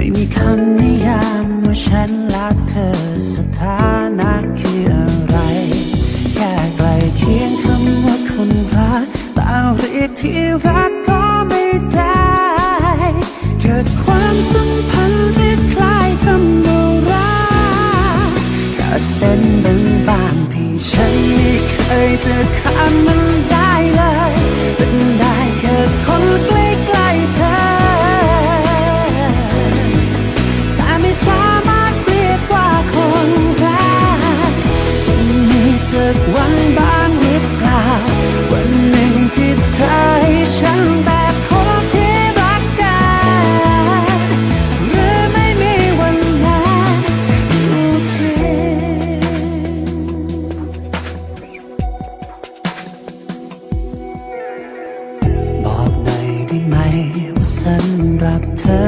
ไม่มีคำนิยามว่าฉันและเธอสถานะคืออะไร แค่ใกลเคียงคำว่าคนรักแต่เรียกที่รักก็ไม่ได้ เกิดความสัมพันธ์ที่คล้ายคำว่ารักแค่เส้นบางๆที่ฉันไม่เคยจะข้ามมันได้เลยเป็นได้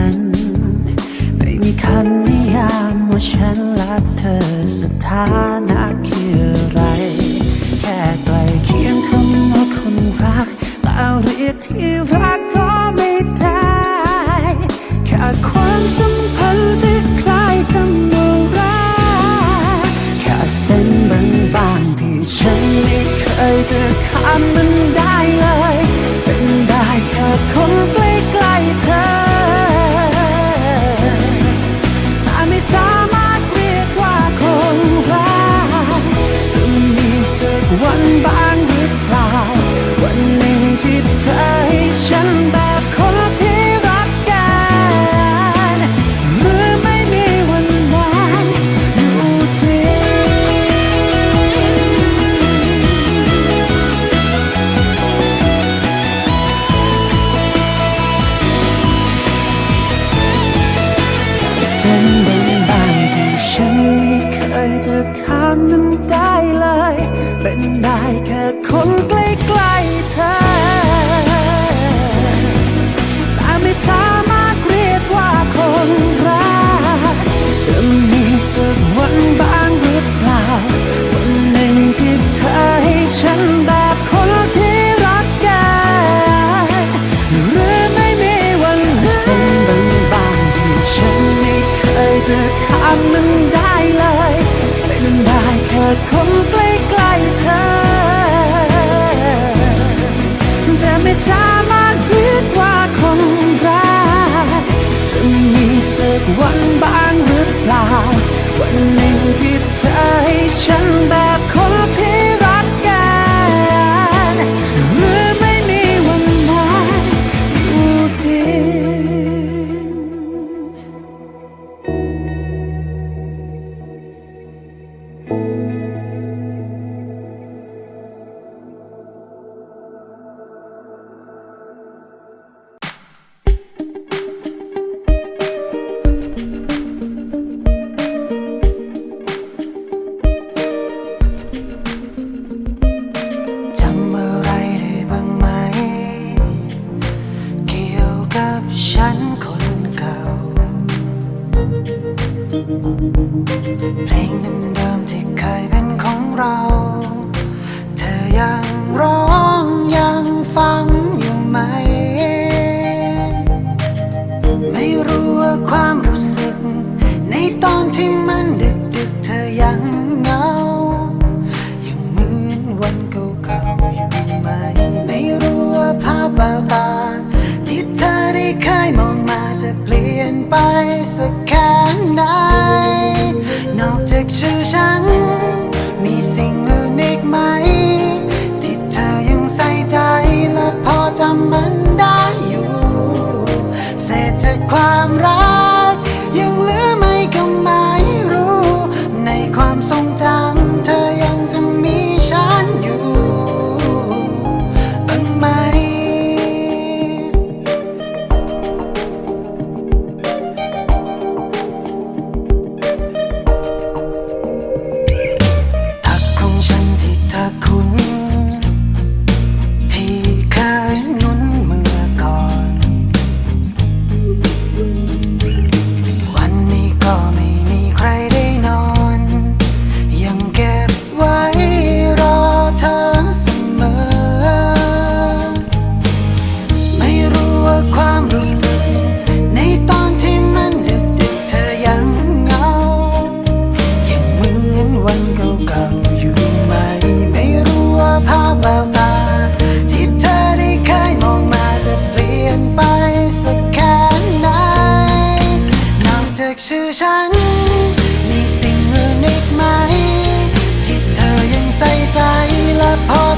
น มีคำนิยามว่าฉันและเธอสถานะคืออะไร แค่ใกล้เคียงคำว่าคนรักแต่เรียกที่รักก็ไม่ได้แค่ความสัมพันธ์ที่คล้ายคำว่ารักแค่เส้นบางๆที่ฉันไม่เคยจะข้ามมันได้เลย ข้ามมันได้เลย เป็น ได้แค่คนใกล้ๆเธอ แต่ไม่สามารถเรียกว่าคนรักจะมีสักวันบ้างหรือเปล่า วันหนึ่งที่เธอให้ฉันแบบคนที่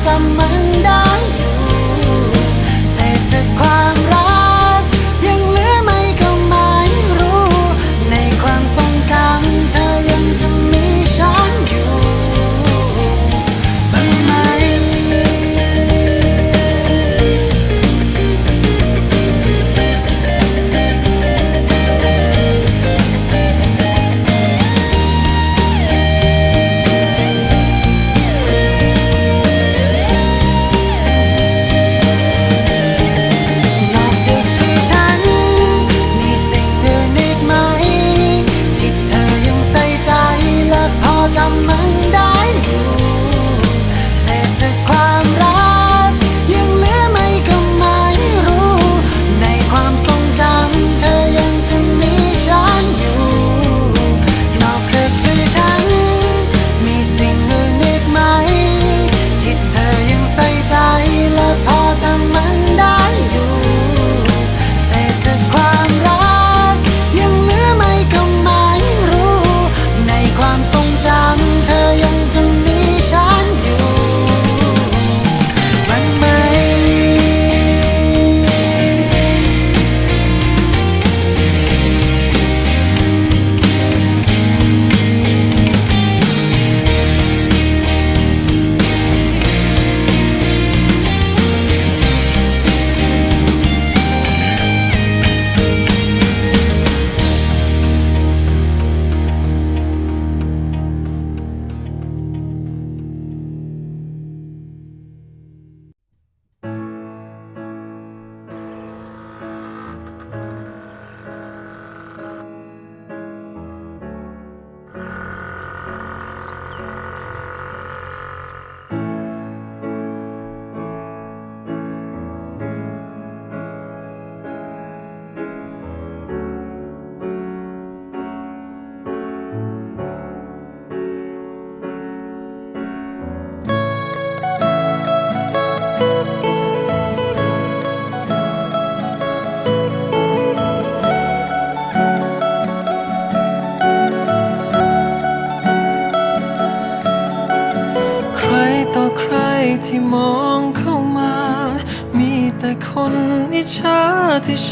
tâm anh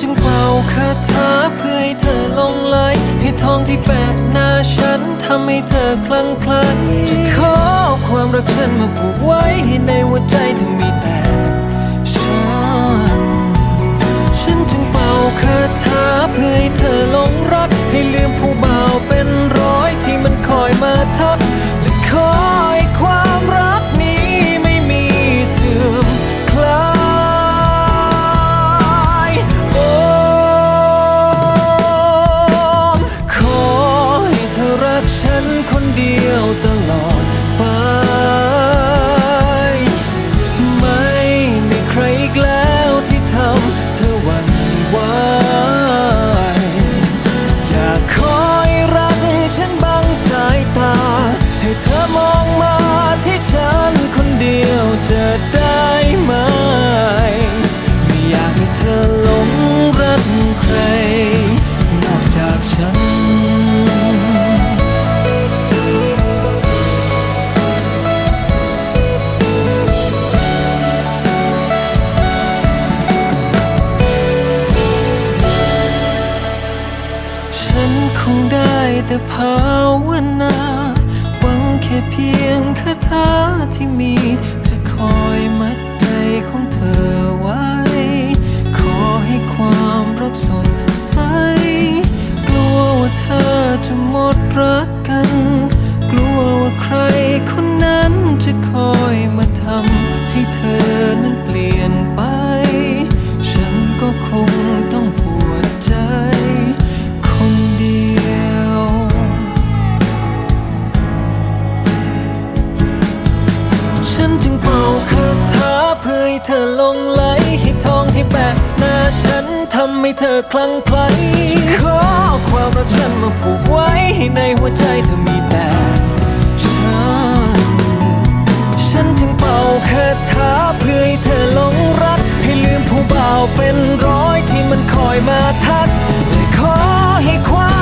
จึงเป่าคาถาเพื่อให้เธอลงไหลให้ทองที่แปะหน้าฉันทำให้เธอคลั่งไคล้จะขอความรักฉันมาผูกไว้ให้ในหัวใจเธอมีแต่้นคงได้แต่ภาวนา หวังแค่เพียงคาถาที่มี จะคอยมัดใจของเธอไว้ ขอให้ความรักสดใส กลัวว่าเธอจะหมดรักกัน กลัวว่าใครคนนั้นจะคอยมาทำให้เธอนั้นเปลี่ยนไป เพื่อให้เธอลงไหลให้ทองที่แปะหน้าฉันทำให้เธอคลั่งไคล้ขอความรักฉันมาผูกไว้ให้ในหัวใจเธอมีแต่ฉัน ฉันจึงเป่าคาถาเพื่อให้เธอหลงรัก ให้ลืมผู้บ่าวเป็นร้อยที่มันคอยมาทักและขอให้ความ